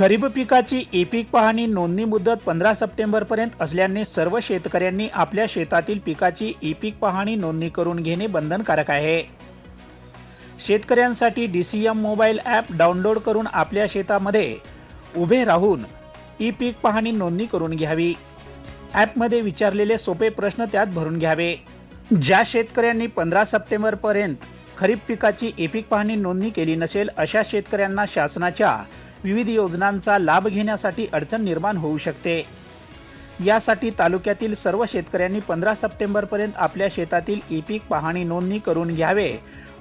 खरीप पिकाची ई पीक पाहणी नोंदणी मुदत पंधरा सप्टेंबरपर्यंत असल्याने सर्व शेतकऱ्यांनी आपल्या शेतातील पिकाची ई पीक पाहणी नोंदणी करून घेणे बंधनकारक आहे. शेतकऱ्यांसाठी D C M mobile app download करून आपल्या शेतामध्ये उभे राहून ई पीक पाहणी नोंदणी करून घ्यावी. ॲपमध्ये विचारलेले सोपे प्रश्न त्यात भरून घ्यावे. ज्या शेतकऱ्यांनी पंधरा सप्टेंबरपर्यंत खरीप पिकाची ई पाहणी नोंदणी केली नसेल अशा शेतकऱ्यांना शासनाच्या विविध योजनांचा लाभ घेण्यासाठी अडचण निर्माण होऊ शकते. यासाठी तालुक्यातील सर्व शेतकऱ्यांनी पंधरा सप्टेंबरपर्यंत आपल्या शेतातील ई पाहणी नोंदणी करून घ्यावे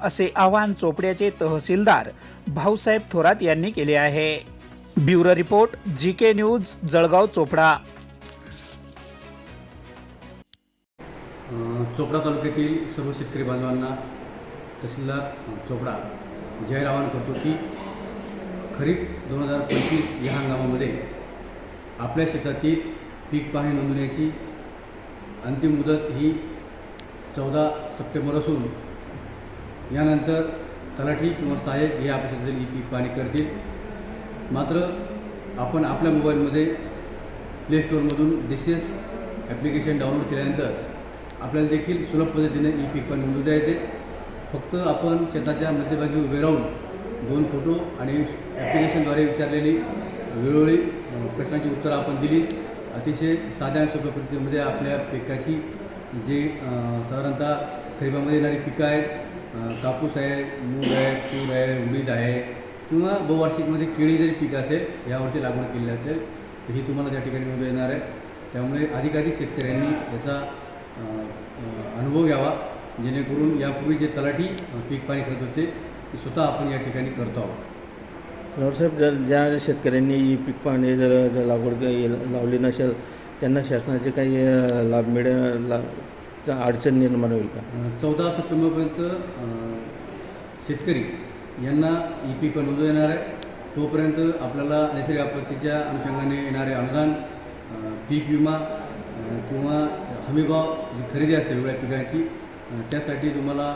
असे आवाहन चोपड्याचे तहसीलदार भाऊसाहेब थोरात यांनी केले आहे. Bureau report G K news Jalgaon Chopda. Chopda तालुक्यातील सर्व शेतकरी बांधवांना तहसीलदार चोपडा जाहीर आवाहन करतो की खरीप दोन हजार पंचवीस या हंगामामध्ये आपल्या शेतातील पीक पाहणी नोंदवण्याची अंतिम मुदत ही चौदा सप्टेंबर असून यानंतर तलाठी किंवा सहाय्यक हे आपल्या शेतातील ही पीक पाहणी करतील. मात्र आपण आपल्या मोबाईलमध्ये प्ले स्टोअरमधून डिसेस ॲप्लिकेशन डाउनलोड केल्यानंतर आपल्याला देखील सुलभ पद्धतीने ई पीक पाणी नोंदवता येते. फक्त आपण शेताच्या मध्यभागी उभे राहून दोन फोटो आणि ॲप्लिकेशनद्वारे विचारलेली वेळोवेळी प्रश्नांची उत्तरं आपण दिली अतिशय साध्या आणि सोप्या पद्धतीमध्ये आपल्या पिकाची जे साधारणतः खरीपामध्ये येणारी पिकं आहेत कापूस आहे मूग आहे तूर आहे उडीद आहे किंवा बहुवार्षिकमध्ये केळी जरी पिकं असेल यावर्षी लागवड केलेली असेल तर ही तुम्हाला त्या ठिकाणी मिळू येणार आहे त्यामुळे अधिकाधिक शेतकऱ्यांनी याचा अनुभव घ्यावा. जेणेकरून यापूर्वी जे तलाठी पीक पाणी करत होते ते स्वतः आपण या ठिकाणी करतो आहोत. साहेब जर ज्या शेतकऱ्यांनी ही पीक पाहणी जर जर लागवड लावली नसेल त्यांना शासनाचे काही लाभ मिळेल ला अडचण निर्माण होईल का? चौदा सप्टेंबरपर्यंत शेतकरी यांना ई पीक नोंदव येणार आहे. तोपर्यंत आपल्याला नैसर्गिक आपत्तीच्या अनुषंगाने येणारे अनुदान पीक विमा किंवा हमीभाव जी खरेदी असते वेगळ्या पिकांची त्यासाठी तुम्हाला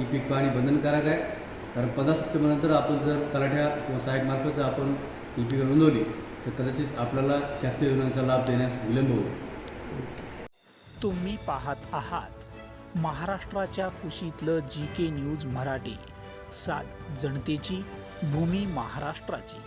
ई पीक पाहणी बंधनकारक आहे. कारण पंधरा सप्टेंबरनंतर आपण जर तलाठ्या किंवा साहेबमार्फत जर आपण ई पीक नोंदवली तर कदाचित आपल्याला शासकीय योजनांचा लाभ देण्यास विलंब होईल. तुम्ही पाहत आहात महाराष्ट्राच्या कुशीतलं जी के न्यूज मराठी. सात जनतेची भूमी महाराष्ट्राची.